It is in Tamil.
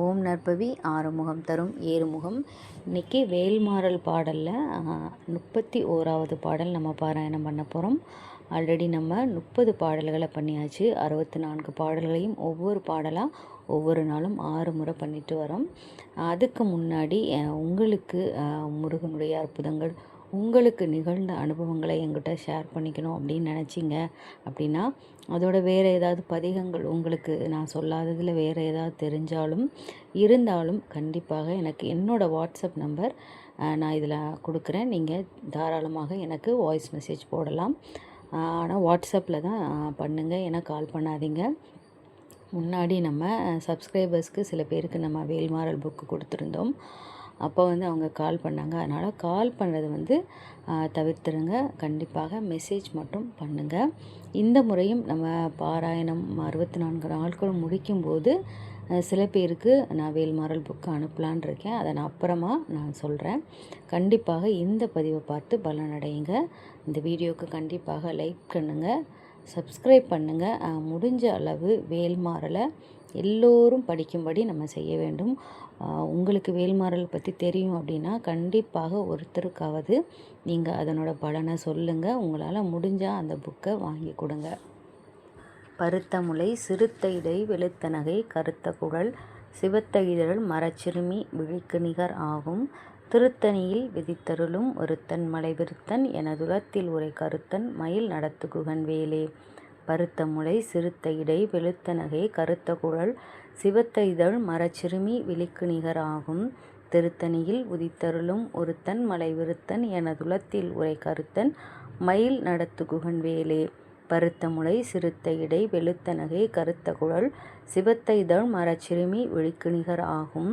ஓம் நற்பவி ஆறுமுகம் தரும் ஏறுமுகம். இன்றைக்கி வேல்மாறல் பாடலில் முப்பத்தி ஓராவது பாடல் நம்ம பாராயணம் பண்ண போகிறோம் ஆல்ரெடி நம்ம முப்பது பாடல்களை பண்ணியாச்சு. அறுபத்தி நான்கு பாடல்களையும் ஒவ்வொரு பாடலாக ஒவ்வொரு நாளும் ஆறு முறை பண்ணிட்டு வரோம். அதுக்கு முன்னாடி உங்களுக்கு முருகனுடைய அற்புதங்கள் உங்களுக்கு நிகழ்ந்த அனுபவங்களை எங்கிட்ட ஷேர் பண்ணிக்கணும் அப்படின்னு நினச்சிங்க அப்படின்னா அதோட வேறு ஏதாவது பதிகங்கள் உங்களுக்கு நான் சொல்லாததில் வேறு ஏதாவது தெரிஞ்சாலும் இருந்தாலும் கண்டிப்பாக எனக்கு என்னோடய வாட்ஸ்அப் நம்பர் நான் இதில் கொடுக்குறேன். நீங்கள் தாராளமாக எனக்கு வாய்ஸ் மெசேஜ் போடலாம். ஆனால் வாட்ஸ்அப்பில் தான் பண்ணுங்கள் ஏன்னா கால் பண்ணாதீங்க. முன்னாடி நம்ம சப்ஸ்கிரைபர்ஸ்க்கு சில பேருக்கு நம்ம வேல்மாறல் புக்கு கொடுத்துருந்தோம். அப்போ வந்து அவங்க கால் பண்ணாங்க. அதனால் கால் பண்ணுறது வந்து தவிர்த்துருங்க. கண்டிப்பாக மெசேஜ் மட்டும் பண்ணுங்கள் இந்த முறையும் நம்ம பாராயணம் அறுபத்தி நான்கு நாட்களும் முடிக்கும்போது சில பேருக்கு நான் வேல்மாரல் புக்கு அனுப்பலான் இருக்கேன். அதை நான் அப்புறமா நான் சொல்கிறேன் கண்டிப்பாக இந்த பதிவை பார்த்து பலனடையுங்க. இந்த வீடியோவுக்கு கண்டிப்பாக லைக் பண்ணுங்கள் சப்ஸ்கிரைப் பண்ணுங்கள் முடிஞ்ச அளவு வேல்மாறலை எல்லோரும் படிக்கும்படி நம்ம செய்ய வேண்டும். உங்களுக்கு வேல்மாறல் பற்றி தெரியும் அப்படின்னா கண்டிப்பாக ஒருத்தருக்காவது நீங்கள் அதனோட பலனை சொல்லுங்கள் உங்களால் முடிஞ்சால் அந்த புக்கை வாங்கி கொடுங்க. பருத்த முளை சிறுத்த இடை வெளுத்த நகை கருத்த குழல் சிவத்த இதழ் மரச்சிறுமி விழிக்கு நிகர் ஆகும். திருத்தணியில் விதித்தருளும் ஒருத்தன் மலை விருத்தன் எனதுலத்தில் உரை கருத்தன் மயில் நடத்து குகன் வேலே. பருத்த முளை சிறுத்த இடை வெளுத்த நகை கருத்த குழல் சிவத்த இதழ் மரச்சிறுமி விழிக்கு நிகராகும். திருத்தணியில் உதித்தருளும் ஒருத்தன் மலை விருத்தன் எனதுலத்தில் உரை கருத்தன் மயில் நடத்து குகன் வேலே. பருத்த முளை சிறுத்த இடை வெளுத்த நகை கருத்த குழல் சிவத்த இதழ் மரச்சிறுமி விழிக்கு நிகர் ஆகும்